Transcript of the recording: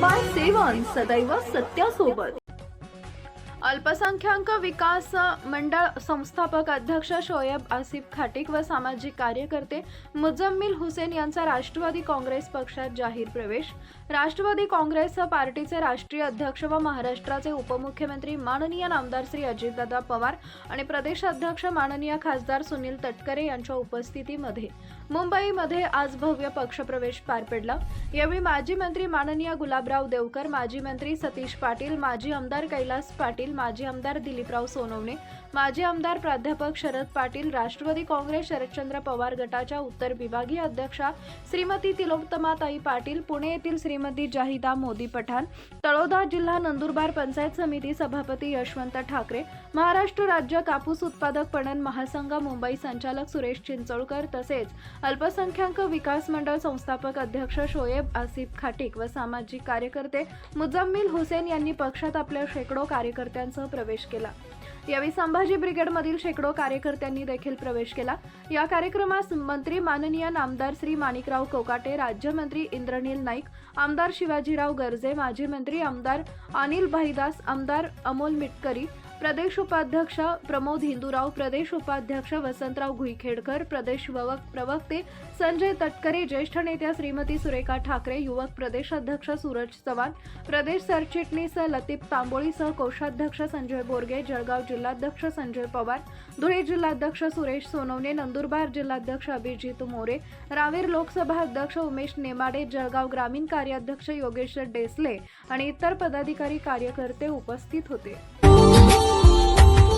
By seven सदैव सत्यासोबत. अल्पसंख्याक विकास मंडळ संस्थापक अध्यक्ष शोएब आसिफ खाटिक व सामाजिक कार्यकर्ते मुजम्मिल हुसेन यांचा राष्ट्रवादी काँग्रेस पक्षात जाहीर प्रवेश. राष्ट्रवादी काँग्रेस पार्टीचे राष्ट्रीय अध्यक्ष व महाराष्ट्राचे उपमुख्यमंत्री माननीय नामदार श्री अजितदादा पवार आणि प्रदेशाध्यक्ष माननीय खासदार सुनील तटकरे यांच्या उपस्थितीमध्ये. मुंबईमध्ये आज भव्य पक्षप्रवेश पार पडला. यावेळी माजी मंत्री माननीय गुलाबराव देवकर माजी मंत्री सतीश पाटील माजी आमदार कैलास पाटील माजी आमदार दिलीपराव सोनवणे माजी आमदार प्राध्यापक शरद पाटील राष्ट्रवादी काँग्रेस शरदचंद्र पवार गटाच्या उत्तर विभागीय अध्यक्षा श्रीमती तिलोत्तमाताई पाटील पुणे येथील श्रीमती जाहिदा मोदी पठाण तळोदा जिल्हा नंदुरबार पंचायत समिती सभापती यशवंत ठाकरे महाराष्ट्र राज्य कापूस उत्पादक पणन महासंघ मुंबई संचालक सुरेश चिंचोळकर तसेच अल्पसंख्याक विकास मंडळ संस्थापक अध्यक्ष शोएब आसिफ खाटिक व सामाजिक कार्यकर्ते मुजम्मिल हुसेन यांनी पक्षात आपल्या शेकडो कार्यकर्त्या कार्यकर्त्यांसह प्रवेश केला. यावेळी संभाजी ब्रिगेडमधील शेकडो कार्यकर्त्यांनी देखील प्रवेश केला. या कार्यक्रमास मंत्री माननीय नामदार श्री माणिकराव कोकाटे राज्यमंत्री इंद्रनील नाईक आमदार शिवाजीराव गर्जे माजी मंत्री आमदार अनिल भाईदास आमदार अमोल मिटकरी प्रदेश उपाध्यक्ष प्रमोद हिंदूराव प्रदेश उपाध्यक्ष वसंतराव घुईखेडकर प्रदेश प्रवक्ते संजय तटकरे ज्येष्ठ नेत्या श्रीमती सुरेखा ठाकरे युवक प्रदेश अध्यक्ष सूरज चव्हाण प्रदेश सरचिटणीस लतीफ तांबोळीसह कोषाध्यक्ष संजय बोरगे जळगाव जिल्हाध्यक्ष संजय पवार धुळे जिल्हाध्यक्ष सुरेश सोनवणे नंदुरबार जिल्हाध्यक्ष अभिजित मोरे रावेर लोकसभा अध्यक्ष उमेश नेमाडे जळगाव ग्रामीण कार्याध्यक्ष योगेश डेसले आणि इतर पदाधिकारी कार्यकर्ते उपस्थित होते.